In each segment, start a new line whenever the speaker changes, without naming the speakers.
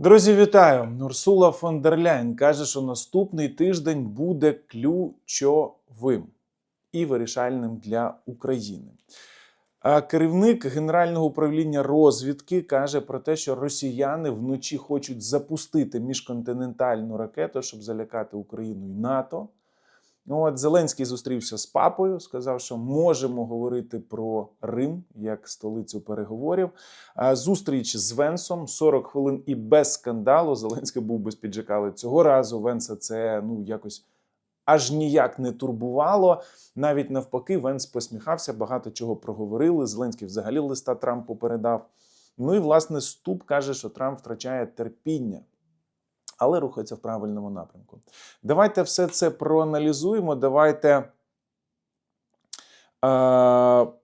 Друзі, вітаю! Урсула фон дер Ляйн каже, що наступний тиждень буде ключовим і вирішальним для України. А керівник Генерального управління розвідки каже про те, що росіяни вночі хочуть запустити міжконтинентальну ракету, щоб залякати Україну і НАТО. Ну, от Зеленський зустрівся з папою, сказав, що можемо говорити про Рим як столицю переговорів. А Зустріч з Венсом 40 хвилин і без скандалу. Зеленський був без піджака, але цього разу Венса це ну якось аж ніяк не турбувало. Навіть навпаки, Венс посміхався, багато чого проговорили. Зеленський взагалі листа Трампу передав. Ну і власне Ступ каже, що Трамп втрачає терпіння. Але рухається в правильному напрямку. Давайте все це проаналізуємо. Давайте е,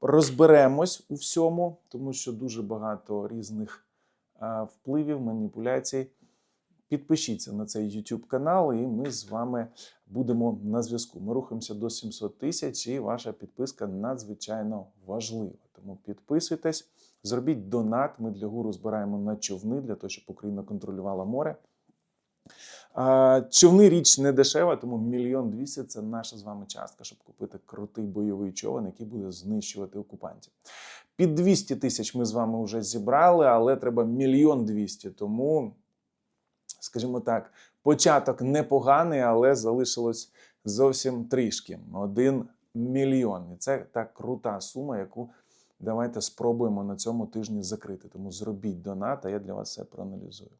розберемось у всьому, тому що дуже багато різних е, впливів, маніпуляцій. Підпишіться на цей YouTube канал, і ми з вами будемо на зв'язку. Ми рухаємося до 700 тисяч, і ваша підписка надзвичайно важлива. Тому підписуйтесь, зробіть донат. Ми для гуру збираємо на човни для того, щоб Україна контролювала море. Човни річ не дешева, тому мільйон двісті це наша з вами частка, щоб купити крутий бойовий човен, який буде знищувати окупантів. Під 200 тисяч ми з вами вже зібрали, але треба мільйон двісті. Тому, скажімо так, початок непоганий, але залишилось зовсім трішки. Один мільйон. І це та крута сума, яку давайте спробуємо на цьому тижні закрити. Тому зробіть донат, а я для вас все проаналізую.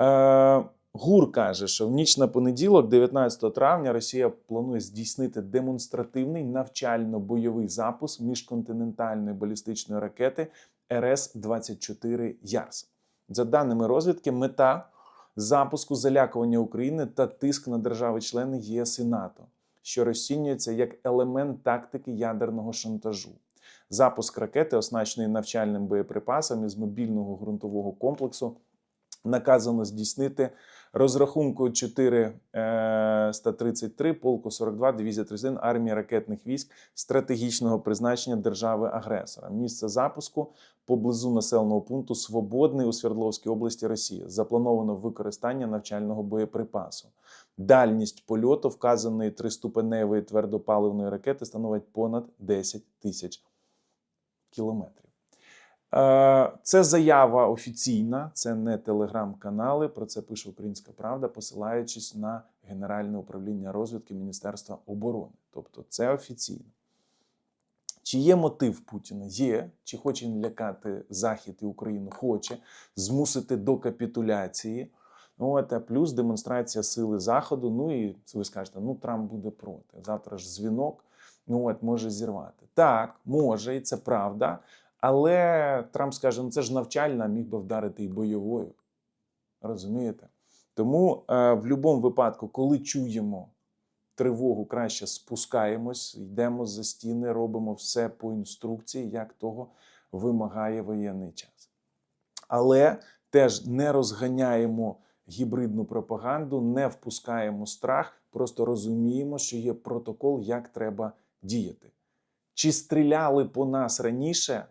Е, ГУР каже, що в ніч на понеділок, 19 травня, Росія планує здійснити демонстративний навчально-бойовий запуск міжконтинентальної балістичної ракети РС-24 Ярс. За даними розвідки, мета запуску залякування України та тиск на держави-члени ЄС і НАТО, що розцінюється як елемент тактики ядерного шантажу. Запуск ракети, оснащеної навчальним боєприпасом із мобільного ґрунтового комплексу, наказано здійснити розрахунку 433 полку 42 дивізія 31 армії ракетних військ стратегічного призначення держави-агресора. Місце запуску поблизу населеного пункту Свободний у Свердловській області Росії. Заплановано використання навчального боєприпасу. Дальність польоту вказаної триступеневої твердопаливної ракети становить понад 10 тисяч кілометрів. Е, Це заява офіційна, це не телеграм-канали. Про це пише Українська Правда, посилаючись на Генеральне управління розвідки Міністерства оборони. Тобто, це офіційно. Чи є мотив Путіна? Є. Чи хоче він лякати Захід і Україну? Хоче змусити до капітуляції. От, а плюс демонстрація сили Заходу. Ну і ви скажете, ну Трамп буде проти. Завтра ж дзвінок, ну от може зірвати. Так, може, і це правда. Але Трамп скаже, ну це ж навчальна, міг би вдарити і бойовою. Розумієте? Тому е, в будь-якому випадку, коли чуємо тривогу, краще спускаємось, йдемо за стіни, робимо все по інструкції, як того вимагає воєнний час. Але теж не розганяємо гібридну пропаганду, не впускаємо страх, просто розуміємо, що є протокол, як треба діяти. Чи стріляли по нас раніше?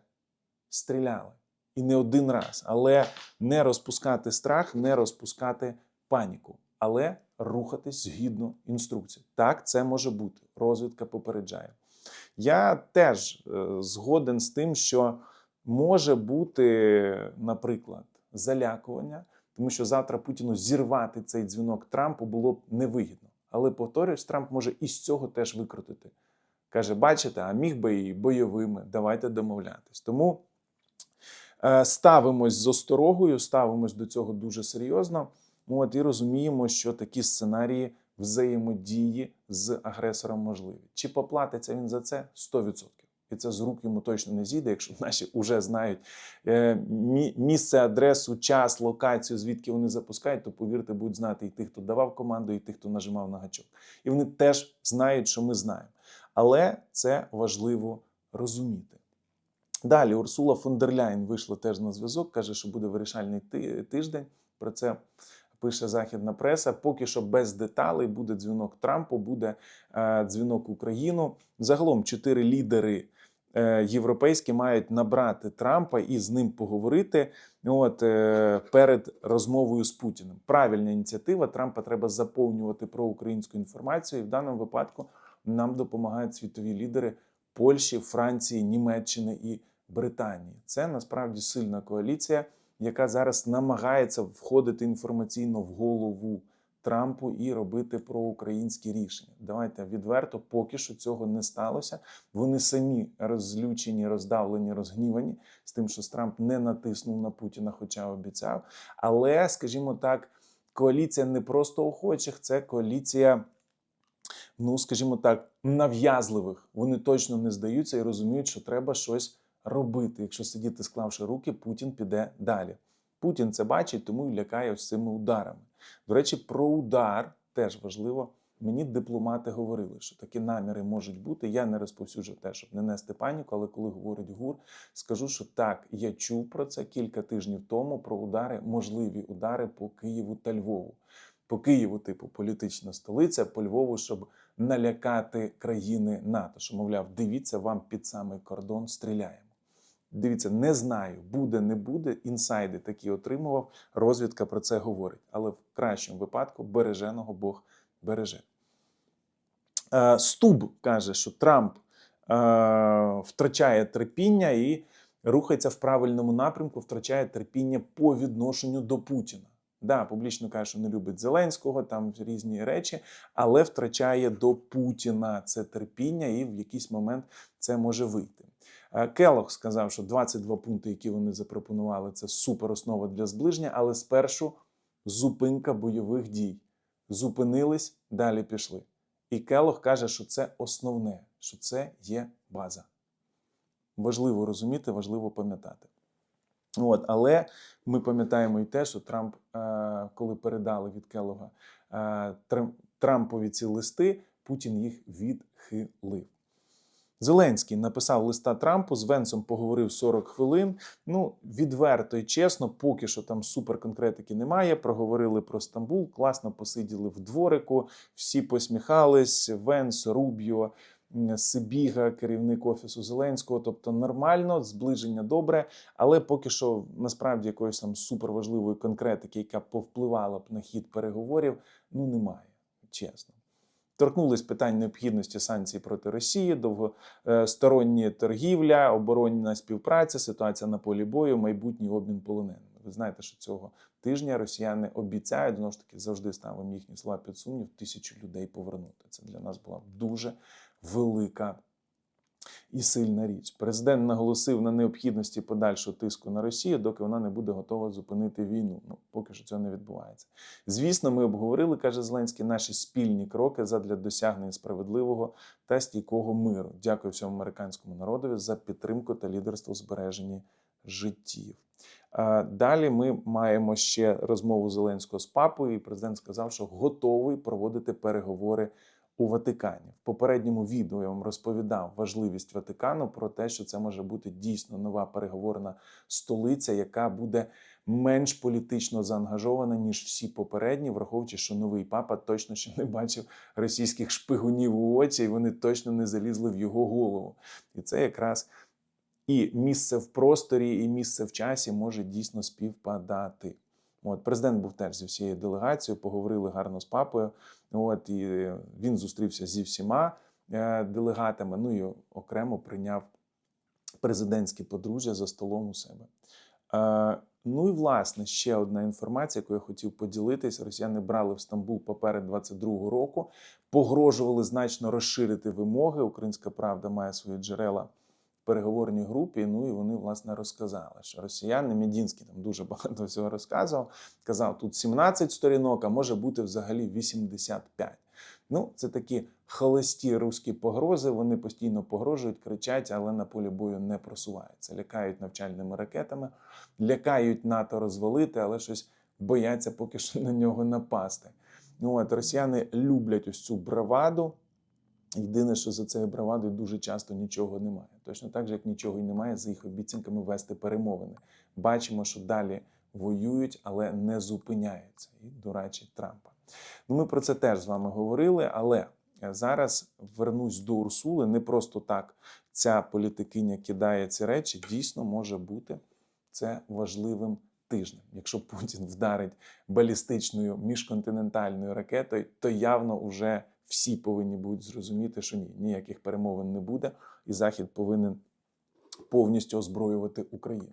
Стріляли. І не один раз. Але не розпускати страх, не розпускати паніку, але рухатись згідно інструкцій. Так, це може бути. Розвідка попереджає. Я теж е, згоден з тим, що може бути, наприклад, залякування, тому що завтра Путіну зірвати цей дзвінок Трампу було б невигідно. Але повторюсь, Трамп може і з цього теж викрутити. Каже, бачите, а міг би і бойовими, давайте домовлятись. Тому ставимось з осторогою, ставимось до цього дуже серйозно. Ну, От, і розуміємо, що такі сценарії взаємодії з агресором можливі. Чи поплатиться він за це 100%. І це з рук йому точно не зійде, якщо наші вже знають е, місце, адресу, час, локацію, звідки вони запускають, то повірте, будуть знати і тих, хто давав команду, і тих, хто нажимав на гачок. І вони теж знають, що ми знаємо. Але це важливо розуміти. Далі Урсула фон дер Ляйн вийшла теж на зв'язок, каже, що буде вирішальний тиждень. Про це пише західна преса. Поки що без деталей буде дзвінок Трампу, буде е, дзвінок Україну. Загалом чотири лідери е, європейські мають набрати Трампа і з ним поговорити. От е, перед розмовою з Путіним. Правильна ініціатива. Трампа треба заповнювати про українську інформацію. І в даному випадку нам допомагають світові лідери Польщі, Франції, Німеччини і Британії. Це насправді сильна коаліція, яка зараз намагається входити інформаційно в голову Трампу і робити проукраїнські рішення. Давайте відверто, поки що цього не сталося. Вони самі розлючені, роздавлені, розгнівані з тим, що Трамп не натиснув на Путіна, хоча обіцяв. Але, скажімо так, коаліція не просто охочих, це коаліція. Ну, скажімо так, нав'язливих. Вони точно не здаються і розуміють, що треба щось робити. Якщо сидіти, склавши руки, Путін піде далі. Путін це бачить, тому і лякає ось цими ударами. До речі, про удар теж важливо. Мені дипломати говорили, що такі наміри можуть бути. Я не розповсюджу те, щоб не нести паніку, але коли говорить ГУР, скажу, що так, я чув про це кілька тижнів тому, про удари, можливі удари по Києву та Львову. По Києву, типу, політична столиця, по Львову, щоб налякати країни НАТО. Що, мовляв, дивіться, вам під самий кордон стріляємо. Дивіться, не знаю, буде, не буде. Інсайди такі отримував. Розвідка про це говорить. Але в кращому випадку береженого Бог береже. Е, Стуб каже, що Трамп е, втрачає терпіння і рухається в правильному напрямку, втрачає терпіння по відношенню до Путіна. Да, публічно каже, що не любить Зеленського, там різні речі, але втрачає до Путіна це терпіння, і в якийсь момент це може вийти. Е, Келох сказав, що 22 пункти, які вони запропонували, це супер основа для зближення, але спершу зупинка бойових дій. Зупинились, далі пішли. І Келох каже, що це основне, що це є база. Важливо розуміти, важливо пам'ятати. От, але ми пам'ятаємо і те, що Трамп, е, коли передали від Келога е, Трампові ці листи, Путін їх відхилив. Зеленський написав листа Трампу, з Венсом поговорив 40 хвилин. Ну, відверто і чесно, поки що там суперконкретики немає. Проговорили про Стамбул, класно посиділи в дворику, всі посміхались. Венс, Рубіо, Сибіга, керівник офісу Зеленського. Тобто нормально, зближення добре, але поки що насправді якоїсь там суперважливої конкретики, яка повпливала б на хід переговорів, ну немає, чесно. Торкнулись питань необхідності санкцій проти Росії, довгостороння торгівля, оборонна співпраця, ситуація на полі бою, майбутній обмін полоненими. Ви знаєте, що цього тижня росіяни обіцяють знову ж таки завжди ставимо їхні слова під сумнів, тисячу людей повернути. Це для нас була дуже велика і сильна річ. Президент наголосив на необхідності подальшого тиску на Росію, доки вона не буде готова зупинити війну. Ну поки що цього не відбувається. Звісно, ми обговорили, каже Зеленський, наші спільні кроки задля досягнення справедливого та стійкого миру. Дякую всьому американському народові за підтримку та лідерство у збереженні життів. Далі ми маємо ще розмову Зеленського з папою, і президент сказав, що готовий проводити переговори у Ватикані. В попередньому відео я вам розповідав важливість Ватикану про те, що це може бути дійсно нова переговорна столиця, яка буде менш політично заангажована ніж всі попередні, враховуючи, що новий папа точно ще не бачив російських шпигунів у очі, і вони точно не залізли в його голову. І це якраз і місце в просторі, і місце в часі може дійсно співпадати. От президент був теж зі всією делегацією, поговорили гарно з папою. От і він зустрівся зі всіма е, делегатами. Ну і окремо прийняв президентське подружжя за столом у себе. Е, Ну і власне ще одна інформація, яку я хотів поділитись. Росіяни брали в Стамбул поперед 22-го року, погрожували значно розширити вимоги. Українська правда має свої джерела переговорній групі. Ну і вони власне розказали, що росіяни Медінський там дуже багато всього розказував. Казав, тут 17 сторінок, а може бути взагалі 85. Ну, це такі холості руські погрози. Вони постійно погрожують, кричать, але на полі бою не просуваються. Лякають навчальними ракетами, лякають НАТО розвалити, але щось бояться поки що на нього напасти. Ну от росіяни люблять ось цю браваду. Єдине, що за цією бравадою дуже часто нічого немає. Точно так же, як нічого і немає за їх обіцянками вести перемовини. Бачимо, що далі воюють, але не зупиняються. І дурачить Трампа. Ну, ми про це теж з вами говорили, але Е, Зараз вернусь до Урсули. Не просто так ця політикиня кидає ці речі. Дійсно може бути це важливим тижнем. Якщо Путін вдарить балістичною міжконтинентальною ракетою, то явно вже всі повинні будуть зрозуміти, що ні, ніяких перемовин не буде, і Захід повинен повністю озброювати Україну.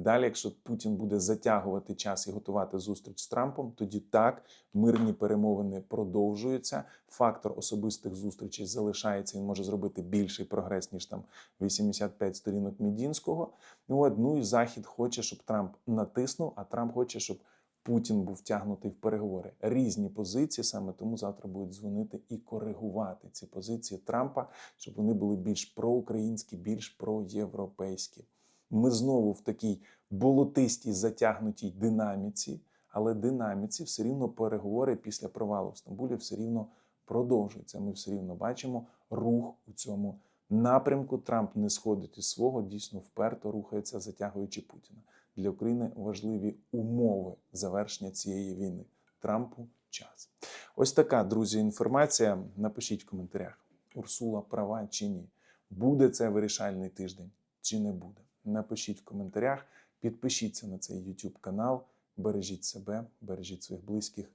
Далі, якщо Путін буде затягувати час і готувати зустріч з Трампом, тоді так мирні перемовини продовжуються. Фактор особистих зустрічей залишається. Він може зробити більший прогрес ніж там 85 сторінок Мідінського. Ну, ну і Захід хоче, щоб Трамп натиснув, а Трамп хоче, щоб Путін був втягнутий в переговори. Різні позиції, саме тому завтра будуть дзвонити і коригувати ці позиції Трампа, щоб вони були більш проукраїнські, більш проєвропейські. Ми знову в такій болотистій затягнутій динаміці, але динаміці все рівно переговори після провалу в Стамбулі все рівно продовжуються. Ми все рівно бачимо рух у цьому напрямку. Трамп не сходить із свого, дійсно вперто рухається, затягуючи Путіна. Для України важливі умови завершення цієї війни. Трампу час. Ось така, друзі, інформація. Напишіть в коментарях: Урсула права чи ні? Буде це вирішальний тиждень чи не буде? Напишіть в коментарях, підпишіться на цей YouTube канал, бережіть себе, бережіть своїх близьких.